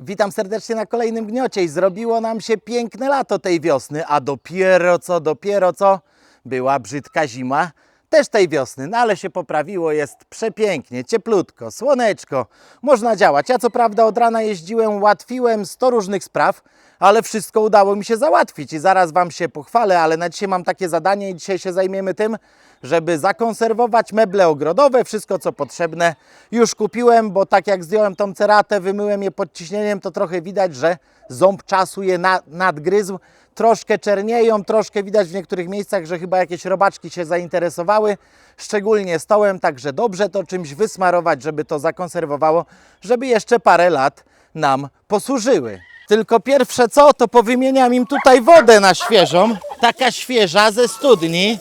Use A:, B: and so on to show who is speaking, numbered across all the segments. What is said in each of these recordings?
A: Witam serdecznie na kolejnym gniocie i zrobiło nam się piękne lato tej wiosny, a dopiero co, dopiero co była brzydka zima też tej wiosny, no ale się poprawiło, jest przepięknie, cieplutko, słoneczko, można działać. Ja co prawda od rana jeździłem, ułatwiłem 100 różnych spraw, ale wszystko udało mi się załatwić i zaraz Wam się pochwalę, ale na dzisiaj mam takie zadanie i dzisiaj się zajmiemy tym, żeby zakonserwować meble ogrodowe, wszystko co potrzebne już kupiłem, bo tak jak zdjąłem tą ceratę, wymyłem je pod ciśnieniem, to trochę widać, że ząb czasu je na, nadgryzł. Troszkę czernieją, troszkę widać w niektórych miejscach, że chyba jakieś robaczki się zainteresowały, szczególnie stołem, także dobrze to czymś wysmarować, żeby to zakonserwowało, żeby jeszcze parę lat nam posłużyły. Tylko pierwsze co, to powymieniam im tutaj wodę na świeżą. Taka świeża ze studni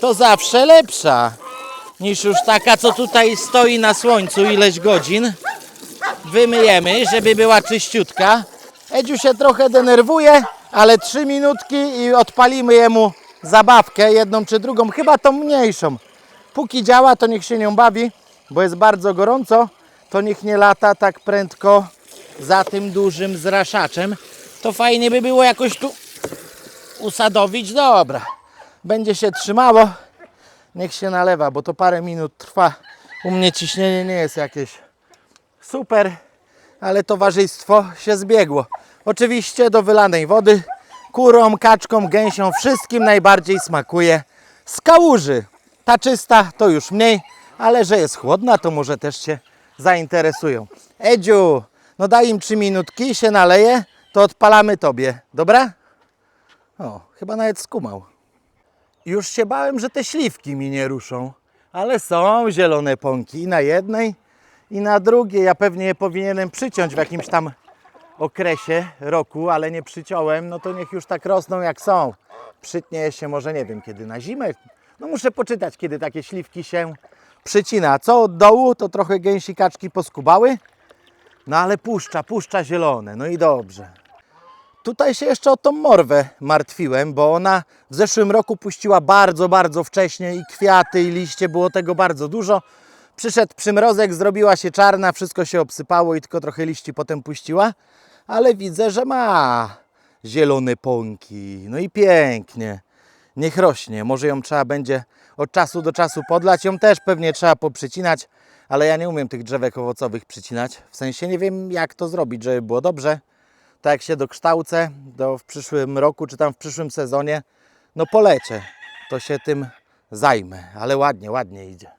A: to zawsze lepsza niż już taka, co tutaj stoi na słońcu ileś godzin. Wymyjemy, żeby była czyściutka. Edziu się trochę denerwuje, ale trzy minutki i odpalimy jemu zabawkę, jedną czy drugą, chyba tą mniejszą. Póki działa, to niech się nią bawi, bo jest bardzo gorąco, to niech nie lata tak prędko za tym dużym zraszaczem. To fajnie by było jakoś tu usadowić. Dobra, będzie się trzymało. Niech się nalewa, bo to parę minut trwa. U mnie ciśnienie nie jest jakieś super, ale towarzystwo się zbiegło. Oczywiście do wylanej wody kurom, kaczkom, gęsiom, wszystkim najbardziej smakuje z kałuży. Ta czysta to już mniej, ale że jest chłodna, to może też się zainteresują. Edziu, no daj im 3 minutki, się naleje, to odpalamy tobie, dobra? O, chyba nawet skumał. Już się bałem, że te śliwki mi nie ruszą, ale są zielone pąki i na jednej, i na drugiej. Ja pewnie je powinienem przyciąć w jakimś tam okresie roku, ale nie przyciąłem, no to niech już tak rosną jak są. Przytnie się może nie wiem kiedy na zimę. No muszę poczytać, kiedy takie śliwki się przycina. Co od dołu, to trochę gęsi kaczki poskubały, no ale puszcza, puszcza zielone, no i dobrze. Tutaj się jeszcze o tą morwę martwiłem, bo ona w zeszłym roku puściła bardzo, bardzo wcześnie i kwiaty, i liście, było tego bardzo dużo. Przyszedł przymrozek, zrobiła się czarna, wszystko się obsypało i tylko trochę liści potem puściła, ale widzę, że ma zielone pąki. No i pięknie. Niech rośnie. Może ją trzeba będzie od czasu do czasu podlać. Ją też pewnie trzeba poprzycinać, ale ja nie umiem tych drzewek owocowych przycinać. W sensie nie wiem, jak to zrobić, żeby było dobrze tak jak się dokształcę, to w przyszłym roku, czy tam w przyszłym sezonie, no polecie, to się tym zajmę, ale ładnie, ładnie idzie.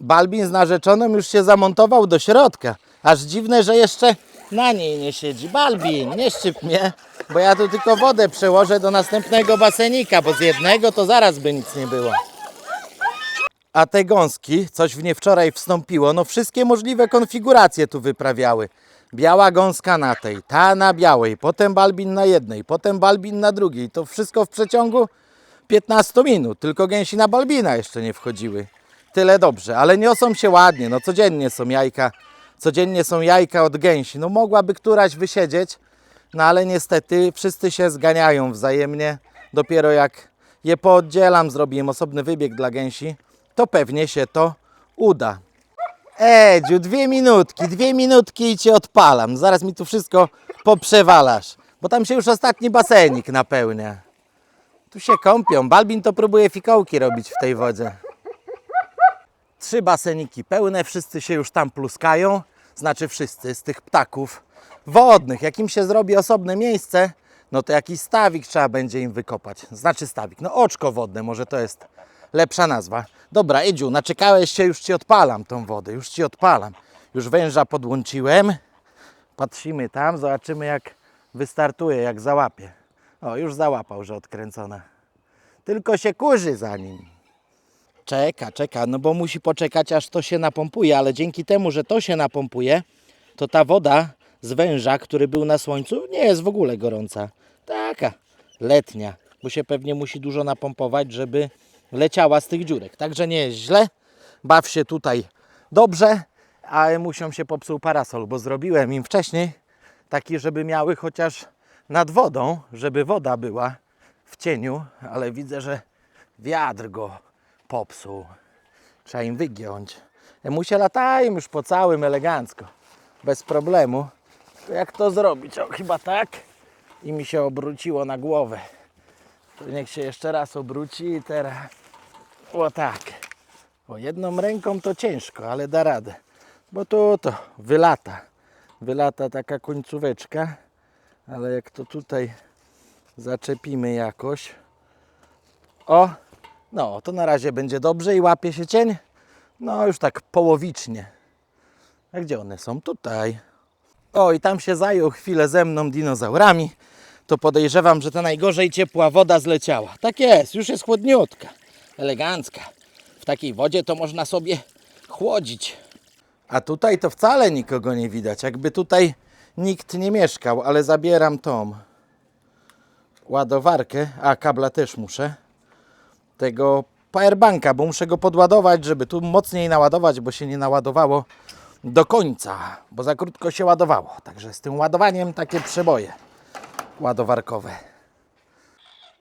A: Balbin z narzeczoną już się zamontował do środka. Aż dziwne, że jeszcze na niej nie siedzi. Balbin, nie szczyp mnie, bo ja tu tylko wodę przełożę do następnego basenika, bo z jednego to zaraz by nic nie było. A te gąski, coś w nie wczoraj wstąpiło, no wszystkie możliwe konfiguracje tu wyprawiały. Biała gąska na tej, ta na białej, potem balbin na jednej, potem balbin na drugiej. To wszystko w przeciągu 15 minut. Tylko gęsi na balbina jeszcze nie wchodziły. Tyle dobrze, ale niosą się ładnie. No codziennie są jajka, codziennie są jajka od gęsi. No mogłaby któraś wysiedzieć, no ale niestety wszyscy się zganiają wzajemnie. Dopiero jak je pooddzielam, zrobię im osobny wybieg dla gęsi, to pewnie się to uda. Edziu, dwie minutki, dwie minutki i cię odpalam. Zaraz mi tu wszystko poprzewalasz, bo tam się już ostatni basenik napełnia. Tu się kąpią. Balbin to próbuje fikołki robić w tej wodzie. Trzy baseniki pełne, wszyscy się już tam pluskają. Znaczy wszyscy z tych ptaków wodnych. Jak im się zrobi osobne miejsce, no to jakiś stawik trzeba będzie im wykopać. Znaczy stawik, no oczko wodne, może to jest lepsza nazwa. Dobra, Edziu, naczekałeś się, już Ci odpalam tą wodę, już Ci odpalam. Już węża podłączyłem. Patrzymy tam, zobaczymy jak wystartuje, jak załapie. O, już załapał, że odkręcona. Tylko się kurzy za nim. Czeka, czeka, no bo musi poczekać aż to się napompuje, ale dzięki temu, że to się napompuje, to ta woda z węża, który był na słońcu, nie jest w ogóle gorąca. Taka letnia, bo się pewnie musi dużo napompować, żeby leciała z tych dziurek. Także nie jest źle. Baw się tutaj dobrze, a muszą się popsuł parasol, bo zrobiłem im wcześniej taki, żeby miały chociaż nad wodą, żeby woda była w cieniu, ale widzę, że wiatr go popsuł. Trzeba im wygiąć. Mu się latają już po całym elegancko, bez problemu. To Jak to zrobić? O, chyba tak. I mi się obróciło na głowę. To niech się jeszcze raz obróci i teraz. O tak. O, jedną ręką to ciężko, ale da radę. Bo tu to wylata. Wylata taka końcóweczka. Ale jak to tutaj zaczepimy jakoś. O, no to na razie będzie dobrze i łapie się cień. No już tak połowicznie. A gdzie one są? Tutaj. O, i tam się zajął chwilę ze mną dinozaurami. To podejrzewam, że ta najgorzej ciepła woda zleciała. Tak jest, już jest chłodniutka. Elegancka. W takiej wodzie to można sobie chłodzić. A tutaj to wcale nikogo nie widać. Jakby tutaj nikt nie mieszkał, ale zabieram tą ładowarkę, a kabla też muszę, tego powerbanka, bo muszę go podładować, żeby tu mocniej naładować, bo się nie naładowało do końca, bo za krótko się ładowało. Także z tym ładowaniem takie przeboje ładowarkowe.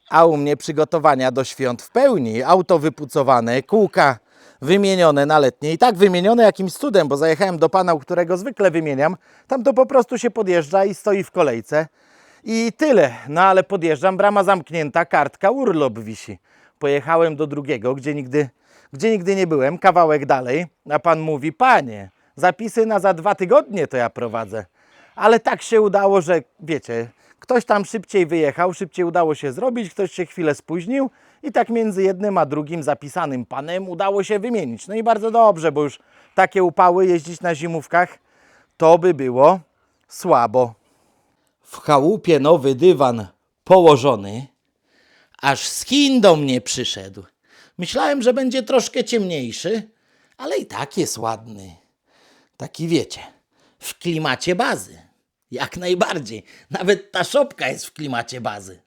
A: A u mnie przygotowania do świąt w pełni. Auto wypucowane, kółka wymienione na letnie. I tak wymienione jakimś cudem, bo zajechałem do pana, którego zwykle wymieniam. Tam to po prostu się podjeżdża i stoi w kolejce. I tyle. No ale podjeżdżam, brama zamknięta, kartka, urlop wisi. Pojechałem do drugiego, gdzie nigdy, gdzie nigdy nie byłem, kawałek dalej. A pan mówi, panie, zapisy na za dwa tygodnie to ja prowadzę. Ale tak się udało, że wiecie, ktoś tam szybciej wyjechał, szybciej udało się zrobić, ktoś się chwilę spóźnił i tak między jednym a drugim zapisanym panem udało się wymienić. No i bardzo dobrze, bo już takie upały jeździć na zimówkach to by było słabo. W chałupie nowy dywan położony, aż z Chin do mnie przyszedł. Myślałem, że będzie troszkę ciemniejszy, ale i tak jest ładny. Taki wiecie, w klimacie bazy. Jak najbardziej. Nawet ta szopka jest w klimacie bazy.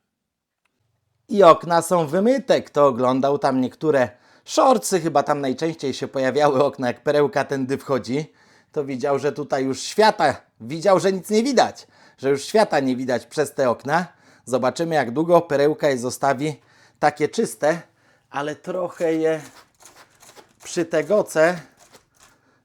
A: I okna są wymyte. Kto oglądał tam niektóre shortsy, chyba tam najczęściej się pojawiały okna, jak perełka tędy wchodzi, to widział, że tutaj już świata, widział, że nic nie widać, że już świata nie widać przez te okna. Zobaczymy, jak długo perełka je zostawi takie czyste, ale trochę je przytegoce,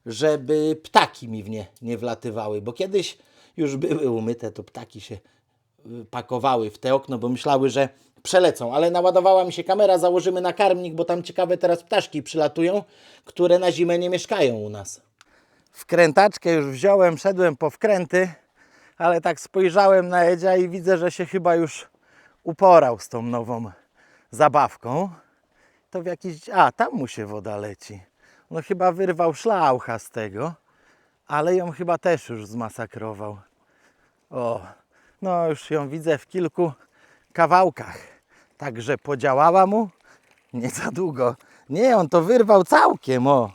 A: żeby ptaki mi w nie nie wlatywały, bo kiedyś już były umyte, to ptaki się y, pakowały w te okno, bo myślały, że przelecą, ale naładowała mi się kamera, założymy na karmnik, bo tam ciekawe teraz ptaszki przylatują, które na zimę nie mieszkają u nas. Wkrętaczkę już wziąłem, szedłem po wkręty, ale tak spojrzałem na Edzia i widzę, że się chyba już uporał z tą nową zabawką. To w jakiś... A, tam mu się woda leci. No chyba wyrwał szlaucha z tego, ale ją chyba też już zmasakrował. O, no już ją widzę w kilku kawałkach. Także podziałała mu nie za długo. Nie, on to wyrwał całkiem, o.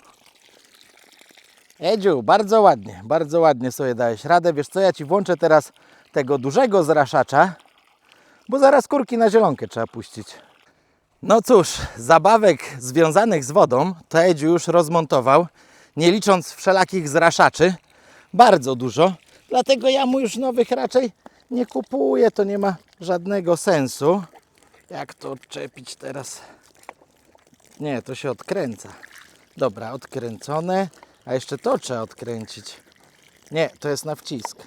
A: Edziu, bardzo ładnie, bardzo ładnie sobie dałeś radę. Wiesz co, ja Ci włączę teraz tego dużego zraszacza, bo zaraz kurki na zielonkę trzeba puścić. No cóż, zabawek związanych z wodą to Edziu już rozmontował, nie licząc wszelakich zraszaczy, bardzo dużo. Dlatego ja mu już nowych raczej nie kupuję, to nie ma żadnego sensu. Jak to odczepić teraz? Nie, to się odkręca. Dobra, odkręcone. A jeszcze to trzeba odkręcić. Nie, to jest na wcisk.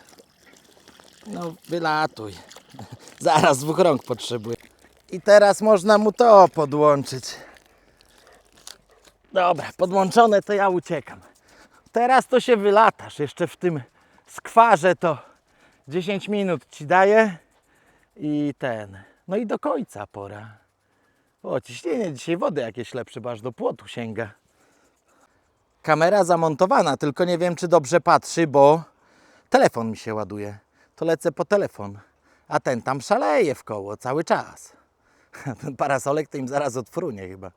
A: No, wylatuj. Zaraz dwóch rąk potrzebuję. I teraz można mu to podłączyć. Dobra, podłączone to ja uciekam. Teraz to się wylatasz. Jeszcze w tym skwarze to 10 minut ci daję. I ten. No i do końca pora. O, ciśnienie dzisiaj wody jakieś lepsze, bo aż do płotu sięga. Kamera zamontowana, tylko nie wiem, czy dobrze patrzy, bo telefon mi się ładuje. To lecę po telefon. A ten tam szaleje w koło cały czas. Ten parasolek to im zaraz odfrunie chyba.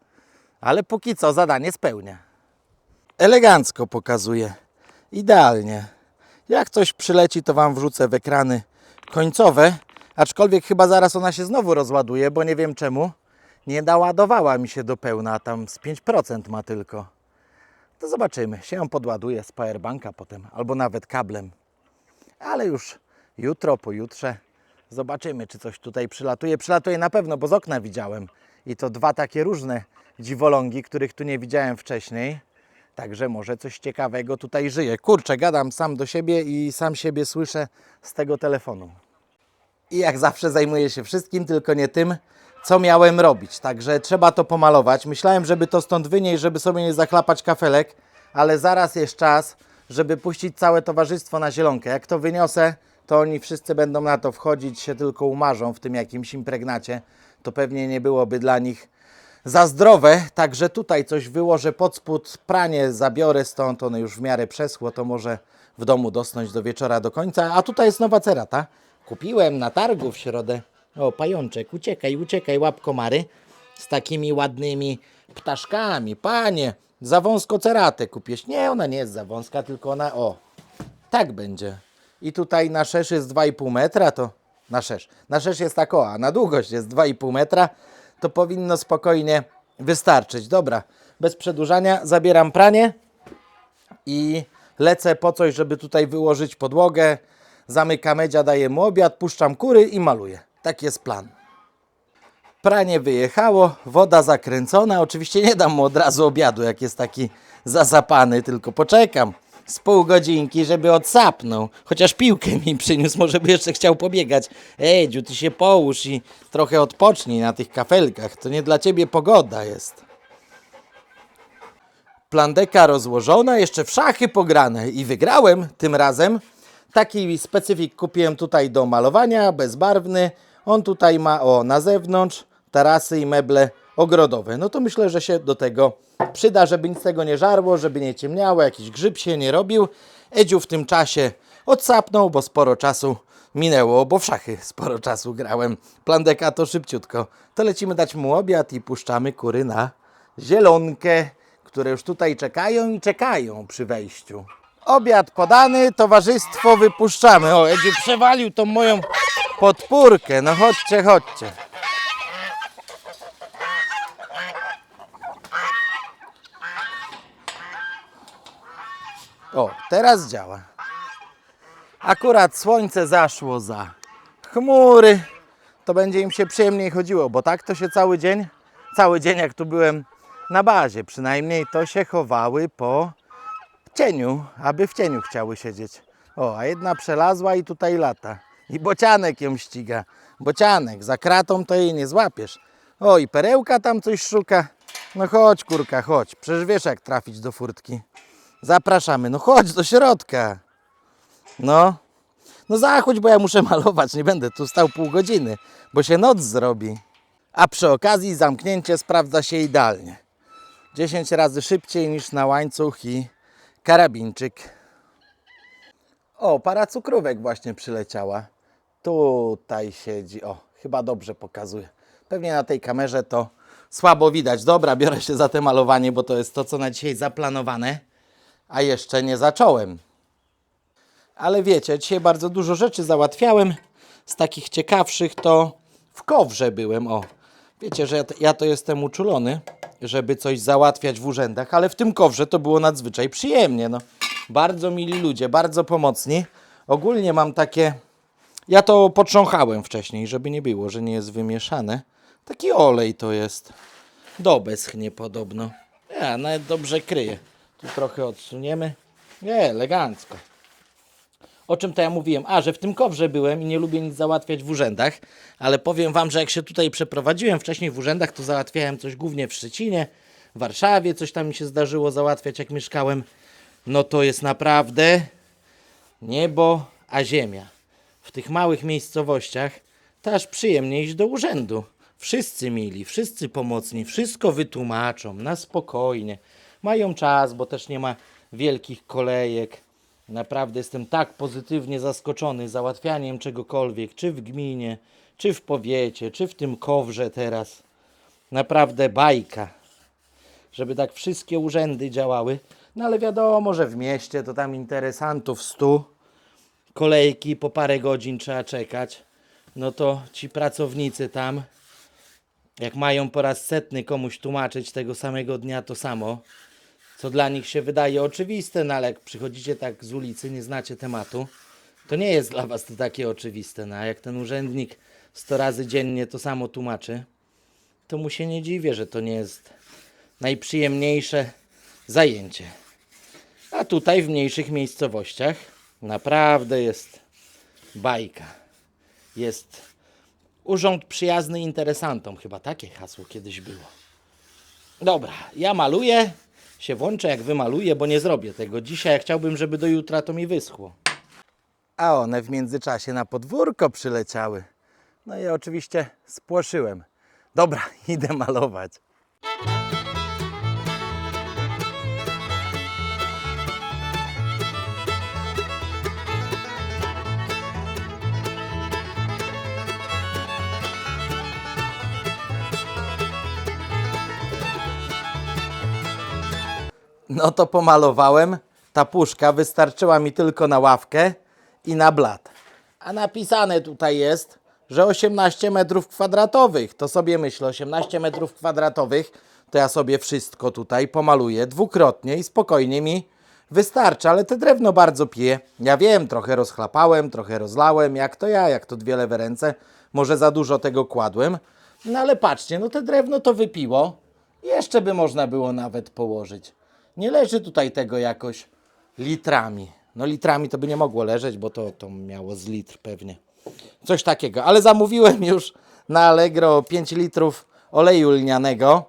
A: Ale póki co zadanie spełnia. Elegancko pokazuje. Idealnie. Jak coś przyleci, to Wam wrzucę w ekrany końcowe. Aczkolwiek chyba zaraz ona się znowu rozładuje, bo nie wiem czemu. Nie naładowała mi się do pełna, tam z 5% ma tylko. To zobaczymy. Się ją podładuje z powerbanka potem, albo nawet kablem. Ale już jutro, pojutrze zobaczymy, czy coś tutaj przylatuje. Przylatuje na pewno, bo z okna widziałem. I to dwa takie różne dziwolągi, których tu nie widziałem wcześniej. Także może coś ciekawego tutaj żyje. Kurczę, gadam sam do siebie i sam siebie słyszę z tego telefonu. I jak zawsze zajmuję się wszystkim, tylko nie tym, co miałem robić. Także trzeba to pomalować. Myślałem, żeby to stąd wynieść, żeby sobie nie zaklapać kafelek, ale zaraz jest czas, żeby puścić całe towarzystwo na zielonkę. Jak to wyniosę, to oni wszyscy będą na to wchodzić, się tylko umarzą w tym jakimś impregnacie. To pewnie nie byłoby dla nich za zdrowe, także tutaj coś wyłożę pod spód, pranie zabiorę stąd, one już w miarę przeschło, to może w domu dosnąć do wieczora do końca. A tutaj jest nowa cerata. Kupiłem na targu w środę. O, pajączek, uciekaj, uciekaj, łap komary. Z takimi ładnymi ptaszkami. Panie, za wąsko ceratę kupiłeś. Nie, ona nie jest za wąska, tylko ona, o, tak będzie. I tutaj na szerz jest 2,5 metra, to na szerz. Na szerz jest tak o, a na długość jest 2,5 metra, to powinno spokojnie wystarczyć. Dobra, bez przedłużania zabieram pranie i lecę po coś, żeby tutaj wyłożyć podłogę. Zamykam medzia, daję mu obiad, puszczam kury i maluję. Tak jest plan. Pranie wyjechało, woda zakręcona. Oczywiście nie dam mu od razu obiadu, jak jest taki zazapany, tylko poczekam z pół godzinki, żeby odsapnął. Chociaż piłkę mi przyniósł, może by jeszcze chciał pobiegać. Edziu, ty się połóż i trochę odpocznij na tych kafelkach. To nie dla ciebie pogoda jest. Plandeka rozłożona, jeszcze w szachy pograne i wygrałem tym razem. Taki specyfik kupiłem tutaj do malowania, bezbarwny. On tutaj ma o na zewnątrz tarasy i meble ogrodowe. No to myślę, że się do tego przyda, żeby nic tego nie żarło, żeby nie ciemniało, jakiś grzyb się nie robił. Edziu w tym czasie odsapnął, bo sporo czasu minęło, bo w szachy sporo czasu grałem. Plandeka to szybciutko. To lecimy dać mu obiad i puszczamy kury na zielonkę, które już tutaj czekają i czekają przy wejściu. Obiad podany, towarzystwo wypuszczamy. O, Edziu przewalił tą moją podpórkę. No chodźcie, chodźcie. O, teraz działa. Akurat słońce zaszło za chmury, to będzie im się przyjemniej chodziło, bo tak to się cały dzień, cały dzień jak tu byłem na bazie, przynajmniej to się chowały po cieniu, aby w cieniu chciały siedzieć. O, a jedna przelazła i tutaj lata. I bocianek ją ściga. Bocianek, za kratą to jej nie złapiesz. O, i perełka tam coś szuka. No chodź, kurka, chodź. Przecież wiesz, jak trafić do furtki. Zapraszamy. No chodź do środka. No. No zachodź, bo ja muszę malować. Nie będę tu stał pół godziny, bo się noc zrobi. A przy okazji zamknięcie sprawdza się idealnie. 10 razy szybciej niż na łańcuch i karabinczyk. O, para cukrówek właśnie przyleciała. Tutaj siedzi. O, chyba dobrze pokazuje. Pewnie na tej kamerze to słabo widać. Dobra, biorę się za te malowanie, bo to jest to, co na dzisiaj zaplanowane. A jeszcze nie zacząłem. Ale wiecie, dzisiaj bardzo dużo rzeczy załatwiałem. Z takich ciekawszych to w kowrze byłem. O, wiecie, że ja, to jestem uczulony, żeby coś załatwiać w urzędach, ale w tym kowrze to było nadzwyczaj przyjemnie. No. Bardzo mili ludzie, bardzo pomocni. Ogólnie mam takie. Ja to potrząchałem wcześniej, żeby nie było, że nie jest wymieszane. Taki olej to jest. Do schnie podobno. Ja nawet dobrze kryje. Tu trochę odsuniemy. Nie, elegancko. O czym to ja mówiłem? A, że w tym kowrze byłem i nie lubię nic załatwiać w urzędach, ale powiem Wam, że jak się tutaj przeprowadziłem wcześniej w urzędach, to załatwiałem coś głównie w Szczecinie, w Warszawie, coś tam mi się zdarzyło załatwiać, jak mieszkałem. No to jest naprawdę niebo, a ziemia. W tych małych miejscowościach to aż przyjemnie iść do urzędu. Wszyscy mili, wszyscy pomocni, wszystko wytłumaczą na spokojnie. Mają czas, bo też nie ma wielkich kolejek. Naprawdę jestem tak pozytywnie zaskoczony załatwianiem czegokolwiek, czy w gminie, czy w powiecie, czy w tym kowrze teraz. Naprawdę bajka żeby tak wszystkie urzędy działały. No ale wiadomo, że w mieście to tam interesantów stu, kolejki po parę godzin trzeba czekać. No to ci pracownicy tam, jak mają po raz setny komuś tłumaczyć tego samego dnia to samo, co dla nich się wydaje oczywiste, no ale jak przychodzicie tak z ulicy, nie znacie tematu, to nie jest dla was to takie oczywiste. No a jak ten urzędnik 100 razy dziennie to samo tłumaczy, to mu się nie dziwię, że to nie jest najprzyjemniejsze zajęcie. A tutaj w mniejszych miejscowościach naprawdę jest bajka. Jest urząd przyjazny interesantom. Chyba takie hasło kiedyś było. Dobra, ja maluję, się włączę jak wymaluję, bo nie zrobię tego dzisiaj. Chciałbym, żeby do jutra to mi wyschło. A one w międzyczasie na podwórko przyleciały. No i oczywiście spłoszyłem. Dobra, idę malować. No to pomalowałem. Ta puszka wystarczyła mi tylko na ławkę i na blat. A napisane tutaj jest, że 18 metrów kwadratowych. To sobie myślę, 18 metrów kwadratowych, to ja sobie wszystko tutaj pomaluję dwukrotnie i spokojnie mi wystarczy. Ale te drewno bardzo pije. Ja wiem, trochę rozchlapałem, trochę rozlałem, jak to ja, jak to dwie lewe ręce. Może za dużo tego kładłem. No ale patrzcie, no te drewno to wypiło. Jeszcze by można było nawet położyć. Nie leży tutaj tego jakoś litrami. No litrami to by nie mogło leżeć, bo to, to miało z litr pewnie. Coś takiego. Ale zamówiłem już na Allegro 5 litrów oleju lnianego.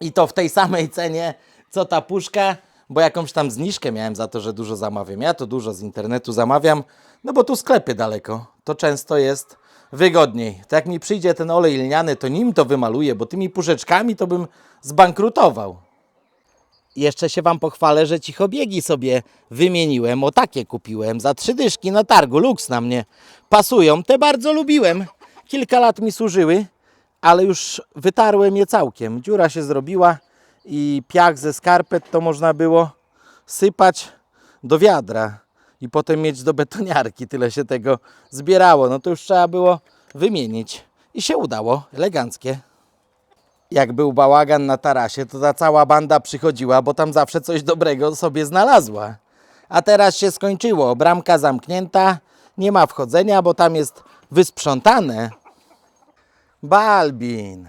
A: I to w tej samej cenie, co ta puszka, bo jakąś tam zniżkę miałem za to, że dużo zamawiam. Ja to dużo z internetu zamawiam, no bo tu sklepy daleko. To często jest wygodniej. To jak mi przyjdzie ten olej lniany, to nim to wymaluję, bo tymi puszeczkami to bym zbankrutował. Jeszcze się Wam pochwalę, że cichobiegi sobie wymieniłem. O takie kupiłem za trzy dyszki na targu. Lux na mnie pasują. Te bardzo lubiłem. Kilka lat mi służyły, ale już wytarłem je całkiem. Dziura się zrobiła i piach ze skarpet to można było sypać do wiadra i potem mieć do betoniarki. Tyle się tego zbierało. No to już trzeba było wymienić. I się udało. Eleganckie jak był bałagan na tarasie, to ta cała banda przychodziła, bo tam zawsze coś dobrego sobie znalazła. A teraz się skończyło. Bramka zamknięta, nie ma wchodzenia, bo tam jest wysprzątane. Balbin,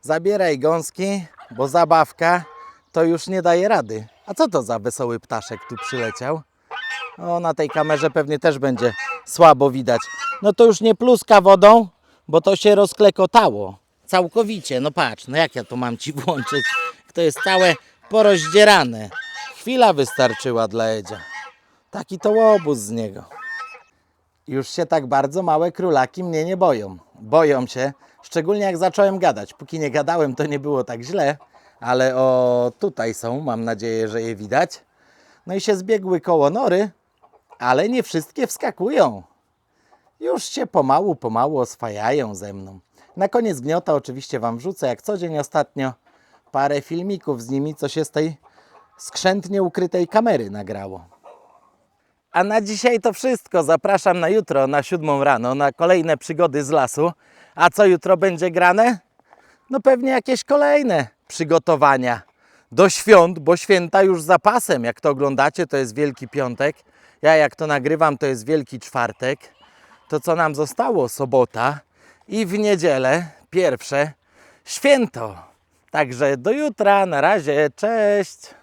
A: zabieraj gąski, bo zabawka to już nie daje rady. A co to za wesoły ptaszek tu przyleciał? O, na tej kamerze pewnie też będzie słabo widać. No to już nie pluska wodą, bo to się rozklekotało. Całkowicie, no patrz, no jak ja to mam ci włączyć? To jest całe porozdzierane. Chwila wystarczyła dla Edzia. Taki to łobuz z niego. Już się tak bardzo małe królaki mnie nie boją. Boją się, szczególnie jak zacząłem gadać. Póki nie gadałem, to nie było tak źle, ale o tutaj są, mam nadzieję, że je widać. No i się zbiegły koło nory, ale nie wszystkie wskakują. Już się pomału, pomału oswajają ze mną. Na koniec gniota oczywiście Wam wrzucę, jak co dzień ostatnio, parę filmików z nimi, co się z tej skrzętnie ukrytej kamery nagrało. A na dzisiaj to wszystko. Zapraszam na jutro, na siódmą rano, na kolejne przygody z lasu. A co jutro będzie grane? No pewnie jakieś kolejne przygotowania do świąt, bo święta już za pasem. Jak to oglądacie, to jest Wielki Piątek. Ja jak to nagrywam, to jest Wielki Czwartek. To co nam zostało? Sobota i w niedzielę pierwsze święto. Także do jutra, na razie, cześć!